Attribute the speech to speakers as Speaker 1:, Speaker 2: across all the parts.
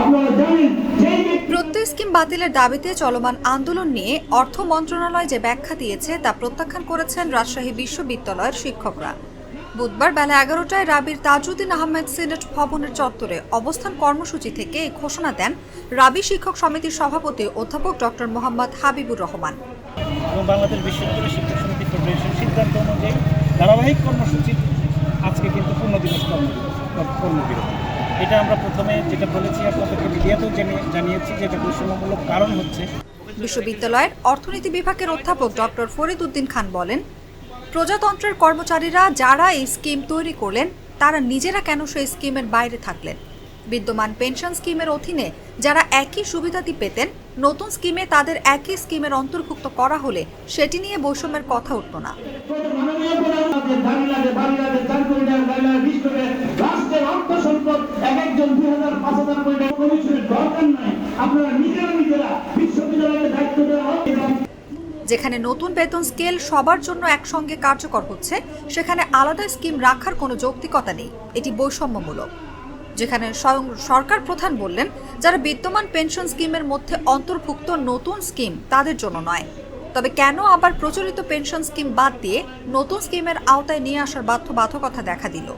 Speaker 1: আপনারা জানেন
Speaker 2: প্রত্যয় স্কিম বাতিলের দাবিতে চলমান আন্দোলন নিয়ে অর্থ মন্ত্রণালয় যে ব্যাখ্যা দিয়েছে তা প্রত্যাখ্যান করেছেন রাজশাহী বিশ্ববিদ্যালয়ের শিক্ষকরা। বুধবার বেলা এগারোটায় রাবির তাজউদ্দিন আহমেদ সিনেট ভবনের চত্বরে অবস্থান কর্মসূচি থেকে এই ঘোষণা দেন রাবি শিক্ষক সমিতির সভাপতি অধ্যাপক ডক্টর মোহাম্মদ হাবিবুর রহমান।
Speaker 3: বাংলাদেশ বিশ্ববিদ্যালয় শিক্ষক সমিতি ফেডারেশন সিদ্ধান্ত অনুযায়ী ধারাবাহিক কর্মসূচি আজকে কিন্তু পূর্ণ দিবস কর্মবিরতি এটা আমরা প্রথমে যেটা বলেছি আপনাদেরকে মিডিয়াতেও জানিয়ে জানিয়েছি যেটা বৈষম্যমূলক কারণ হচ্ছে।
Speaker 2: বিশ্ববিদ্যালয়ের অর্থনীতি বিভাগের অধ্যাপক ডক্টর ফরিদ উদ্দিন খান বলেন প্রজাতন্ত্রের কর্মচারীরা যারা এই স্কিম তৈরি করলেন তারা নিজেরা কেন সেই স্কিমের বাইরে থাকলেন? বিদ্যমান পেনশন স্কিমের অধীনে যারা একই সুবিধাটি পেতেন নতুন স্কিমে তাদের একই স্কিমের অন্তর্ভুক্ত করা হলে সেটি নিয়ে বৈষম্যের কথা উঠত না।
Speaker 1: কমিশনের দরকার নাই। আপনারা নিজেরা নিজেরা বিশ্ববিদ্যালয়কে দায়িত্ব দেওয়া হোক এবং
Speaker 2: যেখানে নতুন বেতন স্কেল সবার জন্য একসঙ্গে কার্যকর হচ্ছে, সেখানে আলাদা স্কিম রাখার কোনো যৌক্তিকতা নেই। এটি বৈষম্যমূলক। যেখানে স্বয়ং সরকার প্রধান বললেন, যারা বিদ্যমান পেনশন স্কিমের মধ্যে অন্তর্ভুক্ত নতুন স্কিম তাদের জন্য নয়। তবে কেন আবার প্রচলিত পেনশন স্কিম বাদ দিয়ে নতুন স্কিমের আওতায় নিয়ে আসার বাধ্যবাধকতা দেখা দিল?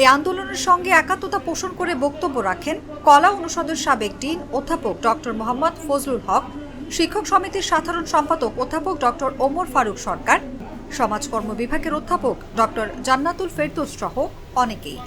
Speaker 2: এই আন্দোলনের সঙ্গে একাত্মতা পোষণ করে বক্তব্য রাখেন কলা অনুষদের সাবেক ডিন অধ্যাপক ডক্টর মোহাম্মদ ফজলুল হক, শিক্ষক সমিতির সাধারণ সম্পাদক অধ্যাপক ডক্টর ওমর ফারুক সরকার, সমাজকর্ম বিভাগের অধ্যাপক ডক্টর জান্নাতুল ফেরদৌস সহ অনেকেই।